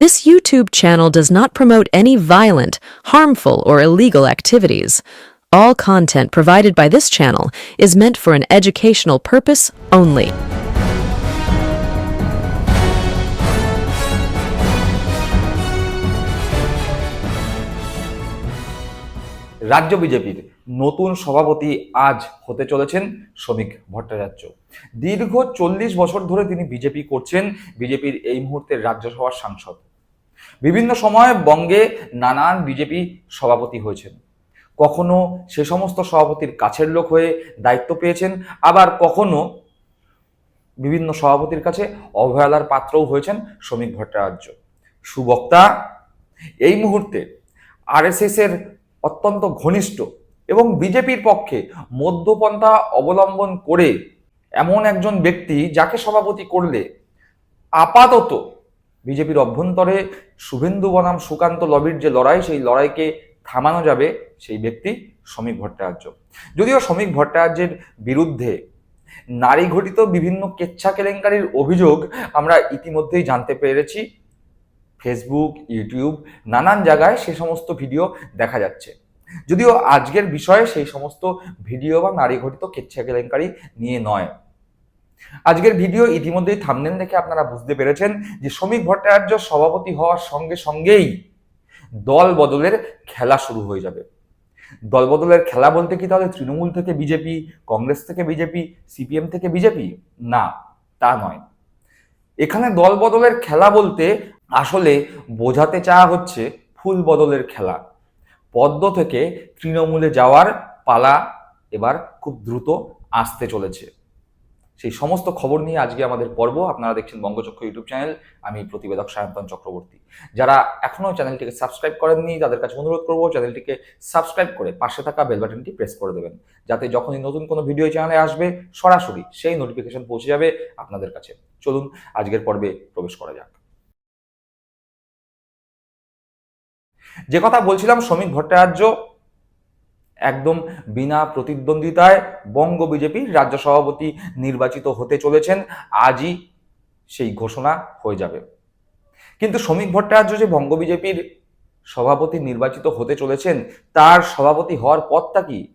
This YouTube channel does not promote any violent, harmful, or illegal activities. All content provided by this channel is meant for an educational purpose only. রাজ্য বিজেপির নতুন সভাপতি আজ হতে চলেছেন শ্রমিক ভট্টাচার্য দীর্ঘ চল্লিশ বছর ধরে তিনি বিজেপি করছেন বিজেপির এই মুহূর্তের রাজ্যসভার সাংসদ বিভিন্ন সময়ে বঙ্গে নানান বিজেপি সভাপতি হয়েছেন। কখনো সে সমস্ত সভাপতির কাছের লোক হয়ে দায়িত্ব পেয়েছেন, আবার কখনো বিভিন্ন সভাপতির কাছে অবহেলার পাত্রও হয়েছেন শ্রমিক ভট্টাচার্য। সুবক্তা, এই মুহূর্তে আরএসএস এর অত্যন্ত ঘনিষ্ঠ এবং বিজেপির পক্ষে মধ্যপন্থা অবলম্বন করে এমন একজন ব্যক্তি যাকে সভাপতি করলে আপাতত বিজেপির অভ্যন্তরে শুভেন্দু বনাম সুকান্ত লবির যে লড়াই, সেই লড়াইকে থামানো যাবে সেই ব্যক্তি শ্রমিক ভট্টাচার্য। যদিও শ্রমিক ভট্টাচার্যের বিরুদ্ধে নারী ঘটিত বিভিন্ন কেচ্ছা কেলেঙ্কারির অভিযোগ আমরা ইতিমধ্যেই জানতে পেরেছি। ফেসবুক, ইউটিউব, নানান জায়গায় সে সমস্ত ভিডিও দেখা যাচ্ছে। যদিও আজকের বিষয়ে সেই সমস্ত ভিডিও বা নারী ঘটিত কেচ্ছা কেলেঙ্কারি নিয়ে নয়। আজকের ভিডিও ইতিমধ্যেই থামনেল দেখে আপনারা বুঝতে পেরেছেন যে শ্রমিক ভট্টাচার্য সভাপতি হওয়ার সঙ্গে সঙ্গেই দল বদলের খেলা শুরু হয়ে যাবে। দল বদলের খেলা বলতে কি তাহলে তৃণমূল থেকে বিজেপি, কংগ্রেস থেকে বিজেপি, সিপিএম থেকে বিজেপি? না, তা নয়। এখানে দল বদলের খেলা বলতে আসলে বোঝাতে চাওয়া হচ্ছে ফুল বদলের খেলা। পদ্ম থেকে তৃণমূলে যাওয়ার পালা এবার খুব দ্রুত আসতে চলেছে। সেই সমস্ত খবর নিয়ে আজকে আমাদের পর্ব। আপনারা দেখছেন বঙ্গচক্র ইউটিউব চ্যানেল। আমি প্রতিবেদক সায়ন্তন চক্রবর্তী। যারা এখনও চ্যানেলটিকে সাবস্ক্রাইব করেননি, তাদের কাছে অনুরোধ করব চ্যানেলটিকে সাবস্ক্রাইব করে পাশে থাকা বেল বাটনটি প্রেস করে দেবেন। যাতে যখনই নতুন কোনো ভিডিও চ্যানেলে আসবে, সরাসরি সেই নোটিফিকেশন পৌঁছে যাবে আপনাদের কাছে। চলুন, আজকের পর্বে প্রবেশ করা যাক। যে কথা বলছিলাম শ্রমিক ভট্টাচার্য একদম বিনা প্রতিদ্বন্দ্বিতায় বঙ্গ বিজেপির রাজ্য সভাপতি নির্বাচিত হতে চলেছেন, আজই সেই ঘোষণা হয়ে যাবে। কিন্তু শ্রমিক ভট্টাচার্য যে বঙ্গ বিজেপির সভাপতি নির্বাচিত হতে চলেছেন, তার সভাপতি হওয়ার পথটা কি?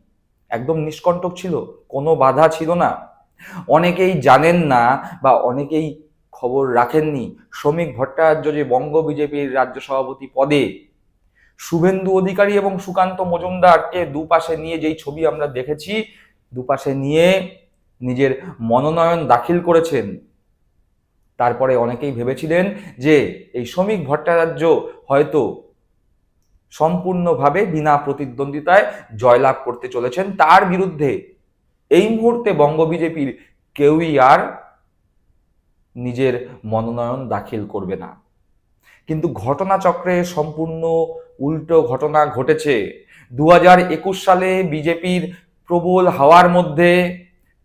একদম নিষ্কণ্টক ছিল, কোনো বাধা ছিল না। অনেকেই জানেন না বা অনেকেই খবর রাখেননি, শ্রমিক ভট্টাচার্য যে বঙ্গ বিজেপির রাজ্য সভাপতি পদে শুভেন্দু অধিকারী এবং সুকান্ত মজুমদারকে দুপাশে নিয়ে যেই ছবি আমরা দেখেছি, দুপাশে নিয়ে নিজের মনোনয়ন দাখিল করেছেন। তারপরে অনেকেই ভেবেছিলেন যে এই শ্রমিক ভট্টাচার্য হয়তো সম্পূর্ণভাবে বিনা প্রতিদ্বন্দ্বিতায় জয়লাভ করতে চলেছেন। তার বিরুদ্ধে এই মুহূর্তে বঙ্গ বিজেপির কেউই আর নিজের মনোনয়ন দাখিল করবে না। কিন্তু ঘটনাচক্রে সম্পূর্ণ উল্টো ঘটনা ঘটেছে। দু একুশ সালে বিজেপির প্রবল হাওয়ার মধ্যে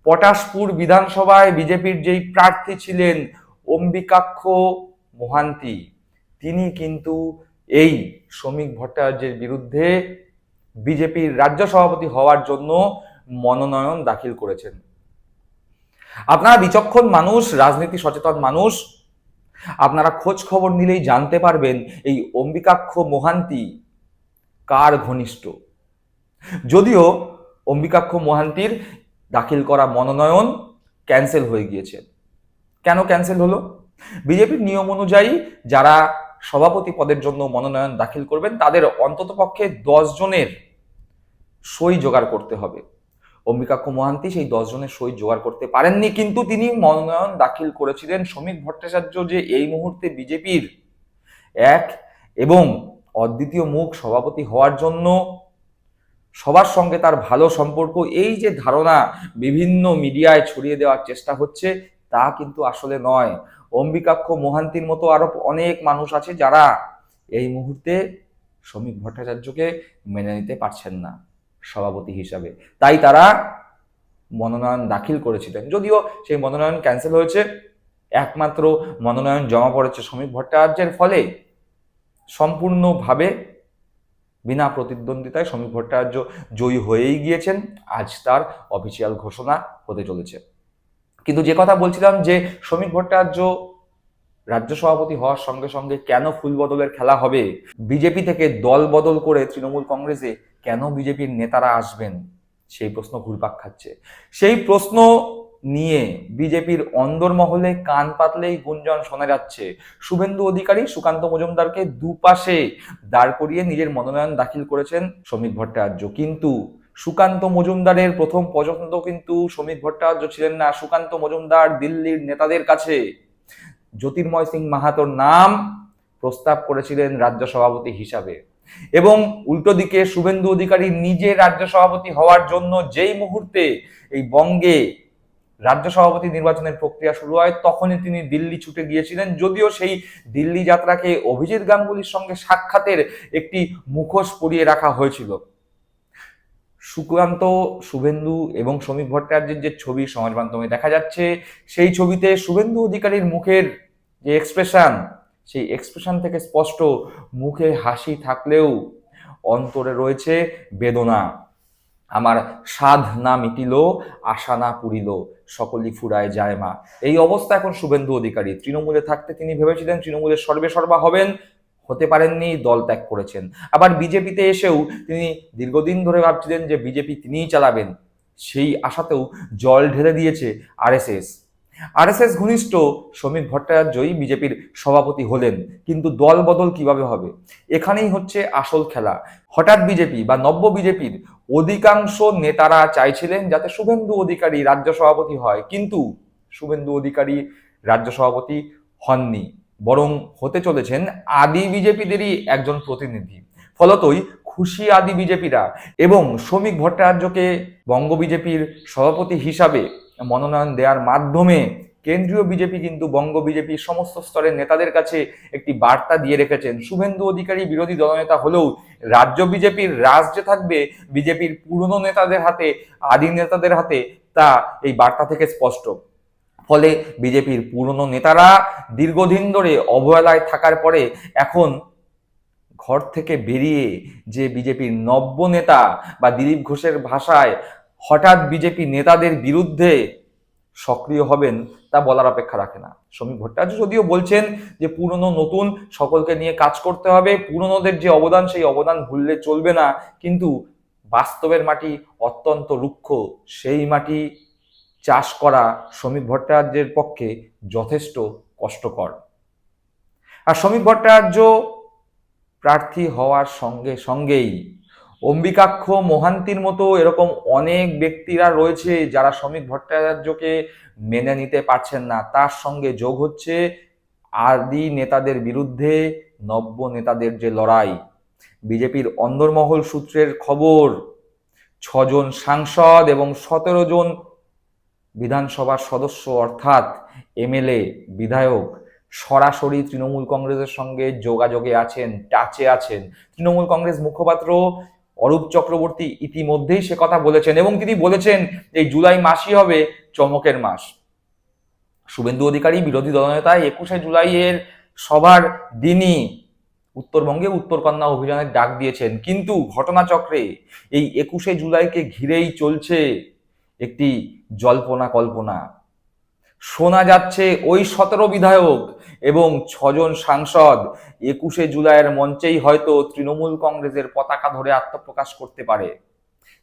পটাশপুর বিধানসভায় বিজেপির যেই প্রার্থী ছিলেন অম্বিকাক্ষ মহান্তি, তিনি কিন্তু এই শ্রমিক ভট্টাচার্যের বিরুদ্ধে বিজেপির রাজ্য সভাপতি হওয়ার জন্য মনোনয়ন দাখিল করেছেন। আপনারা বিচক্ষণ মানুষ, রাজনীতি সচেতন মানুষ আপনারা খোঁজ খবর নিলেই জানতে পারবেন এই অম্বিকাক্ষ মোহান্তি কার ঘনিষ্ঠ। যদিও অম্বিকাক্ষ মোহান্তির দাখিল করা মনোনয়ন ক্যান্সেল হয়ে গিয়েছে। কেন ক্যান্সেল হলো? বিজেপির নিয়ম অনুযায়ী যারা সভাপতি পদের জন্য মনোনয়ন দাখিল করবেন, তাদের অন্ততপক্ষে দশ জনের সই জোগাড় করতে হবে। অম্বিকাক্ষ মহান্তি সেই দশজনের সই জোগাড় করতে পারেননি, কিন্তু তিনি মনোনয়ন দাখিল করেছিলেন শ্রমিক ভট্টাচার্য যে এই মুহূর্তে বিজেপির এক এবং অদ্বিতীয় মুখ সভাপতি হওয়ার জন্য সবার সঙ্গে তার ভালো সম্পর্ক। এই যে ধারণা বিভিন্ন মিডিয়ায় ছড়িয়ে দেওয়ার চেষ্টা হচ্ছে, তা কিন্তু আসলে নয়। অম্বিকাক্ষ মোহান্তির মতো আরও অনেক মানুষ আছে যারা এই মুহূর্তে শ্রমিক ভট্টাচার্যকে মেনে নিতে পারছেন না। সভাপতি হিসাবে। তাই তারা মনোনয়ন দাখিল করেছিলেন। যদিও সেই মনোনয়ন ক্যান্সেল হয়েছে, একমাত্র মনোনয়ন জমা পড়েছে শ্রমিক ভট্টাচার্যের ফলে সম্পূর্ণভাবে বিনা প্রতিদ্বন্দ্বিতায় শ্রমিক ভট্টাচার্য জয়ী হয়েই গিয়েছেন। আজ তার অফিসিয়াল ঘোষণা হতে চলেছে। কিন্তু যে কথা বলছিলাম যে শ্রমিক ভট্টাচার্য রাজ্য সভাপতি হওয়ার সঙ্গে সঙ্গে কেন ফুল বদলের খেলা হবে? বিজেপি থেকে দল বদল করে তৃণমূল কংগ্রেসে কেন বিজেপির নেতারা আসবেন? সেই প্রশ্ন ঘুরপাক খাচ্ছে। সেই প্রশ্ন নিয়ে বিজেপির অন্দরমহলে কান পাতলেই গুঞ্জন শোনা যাচ্ছে। শুভেন্দু অধিকারী সুকান্ত মজুমদারকে দুপাশে দাঁড় করিয়ে নিজের মনোনয়ন দাখিল করেছেন শ্রমিক ভট্টাচার্য। কিন্তু সুকান্ত মজুমদারের প্রথম পছন্দ কিন্তু শ্রমিক ভট্টাচার্য ছিলেন না। সুকান্ত মজুমদার দিল্লির নেতাদের কাছে জ্যোতির্ময় সিং মাহাতোর নাম প্রস্তাব করেছিলেন রাজ্য সভাপতি হিসাবে। এবং উল্টো দিকে শুভেন্দু অধিকারী নিজে রাজ্য সভাপতি হওয়ার জন্য যেই মুহূর্তে এই বঙ্গে রাজ্য সভাপতি নির্বাচনের প্রক্রিয়া শুরু হয়, তখনই তিনি দিল্লি ছুটে গিয়েছিলেন। যদিও সেই দিল্লি যাত্রাকে অভিজিৎ গাঙ্গুলির সঙ্গে সাক্ষাতের একটি মুখোশ পরিয়ে রাখা হয়েছিল। সুকান্ত, শুভেন্দু এবং শ্রমিক ভট্টাচার্যের যে ছবি সমাজ মাধ্যমে দেখা যাচ্ছে, সেই ছবিতে শুভেন্দু অধিকারীর মুখের যে এক্সপ্রেশন সেই এক্সপ্রেশন থেকে স্পষ্ট মুখে হাসি থাকলেও অন্তরে রয়েছে বেদনা। আমার সাধ না মিটিল, আশা না পুরিল, সকলই ফুরায় যায় মা। এই অবস্থা এখন শুভেন্দু অধিকারী। তৃণমূলে থাকতে তিনি ভেবেছিলেন তৃণমূলের সর্বে সর্বা হবেন, হতে পারেননি, দল ত্যাগ করেছেন। আবার বিজেপিতে এসেও তিনি দীর্ঘদিন ধরে ভাবছিলেন যে বিজেপি তিনিই চালাবেন। সেই আশাতেও জল ঢেলে দিয়েছে আরএসএস। আরএসএস ঘনিষ্ঠ শ্রমিক ভট্টাচার্যই বিজেপির সভাপতি হলেন, কিন্তু দল বদল কীভাবে হবে? এখানেই হচ্ছে আসল খেলা। হঠাৎ বিজেপি বা নব্য বিজেপির অধিকাংশ নেতারা চাইছিলেন যাতে শুভেন্দু অধিকারী রাজ্য সভাপতি হয়, কিন্তু শুভেন্দু অধিকারী রাজ্য সভাপতি হননি, বরং হতে চলেছেন আদি বিজেপিদেরই একজন প্রতিনিধি। ফলতই খুশি আদি বিজেপিরা এবং শ্রমিক ভট্টাচার্যকে বঙ্গ বিজেপির সভাপতি হিসাবে মনোনয়ন দেওয়ার মাধ্যমে কেন্দ্রীয় বিজেপি কিন্তু বঙ্গ বিজেপির সমস্ত স্তরের নেতাদের কাছে একটি বার্তা দিয়ে রেখেছেন। শুভেন্দু অধিকারী বিরোধী দলনেতা হলেও রাজ্য বিজেপির রাজ যে থাকবে, বিজেপির পুরনো নেতাদের হাতে আদি নেতাদের হাতে তা এই বার্তা থেকে স্পষ্ট। ফলে বিজেপির পুরনো নেতারা দীর্ঘদিন ধরে অবহেলায় থাকার পরে এখন ঘর থেকে বেরিয়ে যে বিজেপির নব্য নেতা বা দিলীপ ঘোষের ভাষায় হঠাৎ বিজেপি নেতাদের বিরুদ্ধে সক্রিয় হবেন তা বলার অপেক্ষা রাখে না। শ্রমিক ভট্টাচার্য যদিও বলছেন যে পুরনো নতুন সকলকে নিয়ে কাজ করতে হবে, পুরনোদের যে অবদান সেই অবদান ভুললে চলবে না, কিন্তু বাস্তবের মাটি অত্যন্ত রুক্ষ, সেই মাটি চাষ করা শ্রমিক ভট্টাচার্যের পক্ষে যথেষ্ট কষ্টকর। আর শ্রমিক ভট্টাচার্য প্রার্থী হওয়ার সঙ্গে সঙ্গেই অম্বিকাক্ষ মহান্তির মতো এরকম অনেক ব্যক্তিরা রয়েছে যারা শ্রমিক ভট্টাচার্যকে মেনে নিতে পারছেন না। তার সঙ্গে যোগ হচ্ছে আদি নেতাদের বিরুদ্ধে নব্য নেতাদের যে লড়াই। বিজেপির অন্দরমহল সূত্রের খবর, ছজন সাংসদ এবং সতেরো জন বিধানসভার সদস্য অর্থাৎ এমএলএ, বিধায়ক সরাসরি তৃণমূল কংগ্রেসের সঙ্গে যোগাযোগে আছেন, টাচে আছেন। তৃণমূল কংগ্রেস মুখপাত্র অরূপ চক্রবর্তী ইতিমধ্যেই সে কথা বলেছেন এবং তিনি বলেছেন এই জুলাই মাসই হবে চমকের মাস। শুভেন্দু অধিকারী, বিরোধী দলনেতা একুশে জুলাইয়ের সবার দিনই উত্তরবঙ্গে উত্তরকন্যা অভিযানের ডাক দিয়েছেন। কিন্তু ঘটনাচক্রে এই একুশে জুলাইকে ঘিরেই চলছে একটি জল্পনা কল্পনা। শোনা যাচ্ছে ওই সতেরো বিধায়ক এবং ছজন সাংসদ। একুশে জুলাইয়ের মঞ্চেই হয়তো তৃণমূল কংগ্রেসের পতাকা ধরে আত্মপ্রকাশ করতে পারে।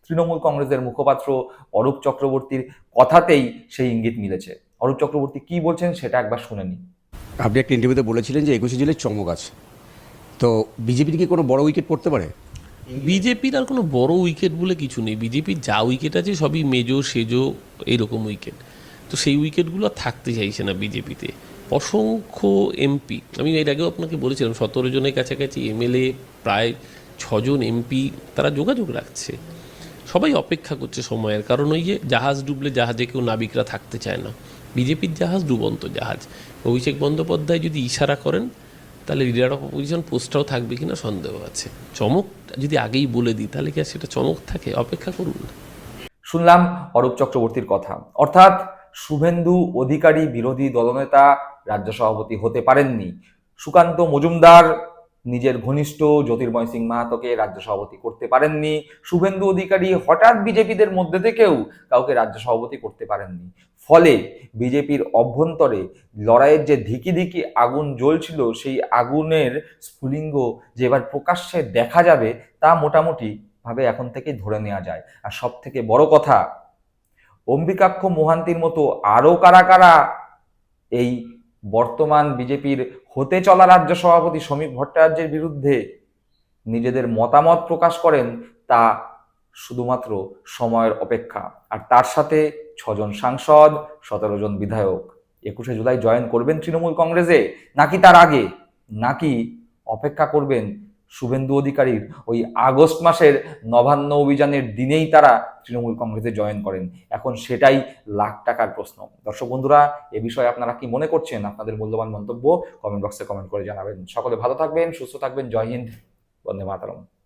তৃণমূল কংগ্রেসের মুখপাত্র অরূপ চক্রবর্তীর কথাতেই সেই ইঙ্গিত মিলেছে। অরূপ চক্রবর্তী কি বলছেন সেটা একবার শুনে নিন। আপনি একটা ইন্টারভিউতে বলেছিলেন যে একুশে জুলাই চমক আছে। তো বিজেপির কি কোনো বড় উইকেট পড়তে পারে? বিজেপির আর কোনো বড় উইকেট বলে কিছু নেই। বিজেপির যা উইকেট আছে সবই মেজো সেজো এইরকম উইকেট তো সেই উইকেটগুলো থাকতে চাইছে না বিজেপিতে। অসংখ্য এমপি, আমি এর আগেও আপনাকে বলেছিলাম, সতেরো জনের কাছাকাছি এমএলএ, প্রায় ছজন এমপি, তারা যোগাযোগ রাখছে। সবাই অপেক্ষা করছে সময়ের, কারণ ওই যে জাহাজ ডুবলে জাহাজে কেউ নাবিকরা থাকতে চায় না। বিজেপির জাহাজ ডুবন্ত জাহাজ। অভিষেক বন্দ্যোপাধ্যায় যদি ইশারা করেন, তাহলে লিডার অফ অপোজিশন পোস্টটাও থাকবে কিনা সন্দেহ আছে। চমক যদি আগেই বলে দিই, তাহলে কি আর সেটা চমক থাকে? অপেক্ষা করুন। শুনলাম অরূপ চক্রবর্তীর কথা। অর্থাৎ শুভেন্দু অধিকারী বিরোধী দলনেতা রাজ্য সভাপতি হতে পারেননি। সুকান্ত মজুমদার নিজের ঘনিষ্ঠ জ্যোতির্ময় সিং মাহাতোকে রাজ্য সভাপতি করতে পারেননি। শুভেন্দু অধিকারী হঠাৎ বিজেপিদের মধ্যে থেকেও কাউকে রাজ্য সভাপতি করতে পারেননি। ফলে বিজেপির অভ্যন্তরে লড়াইয়ের যে ধিকি ধিকি আগুন জ্বলছিল, সেই আগুনের স্ফুলিঙ্গ যে এবার প্রকাশ্যে দেখা যাবে তা মোটামুটি ভাবে এখন থেকেই ধরে নেওয়া যায়। আর সব থেকে বড় কথা অম্বিকাক্ষ মোহান্তির মতো আরও কারা কারা এই বর্তমান বিজেপির হতে চলা রাজ্য সভাপতি শ্রমিক ভট্টাচার্যের বিরুদ্ধে নিজেদের মতামত প্রকাশ করেন তা শুধুমাত্র সময়ের অপেক্ষা। আর তার সাথে ছজন সাংসদ, সতেরো জন বিধায়ক। একুশে জুলাই জয়েন করবেন তৃণমূল কংগ্রেসে? নাকি তার আগে? নাকি অপেক্ষা করবেন শুভেন্দু অধিকারীর ওই আগস্ট মাসের নবান্ন অভিযানের দিনেই তারা তৃণমূল কংগ্রেসে জয়েন করেন। এখন সেটাই লাখ টাকার প্রশ্ন। দর্শক বন্ধুরা, এ বিষয়ে আপনারা কি মনে করছেন? আপনাদের মূল্যবান মন্তব্য কমেন্ট বক্সে কমেন্ট করে জানাবেন। সকলে ভালো থাকবেন, সুস্থ থাকবেন। জয় হিন্দ, বন্দে মাতারম।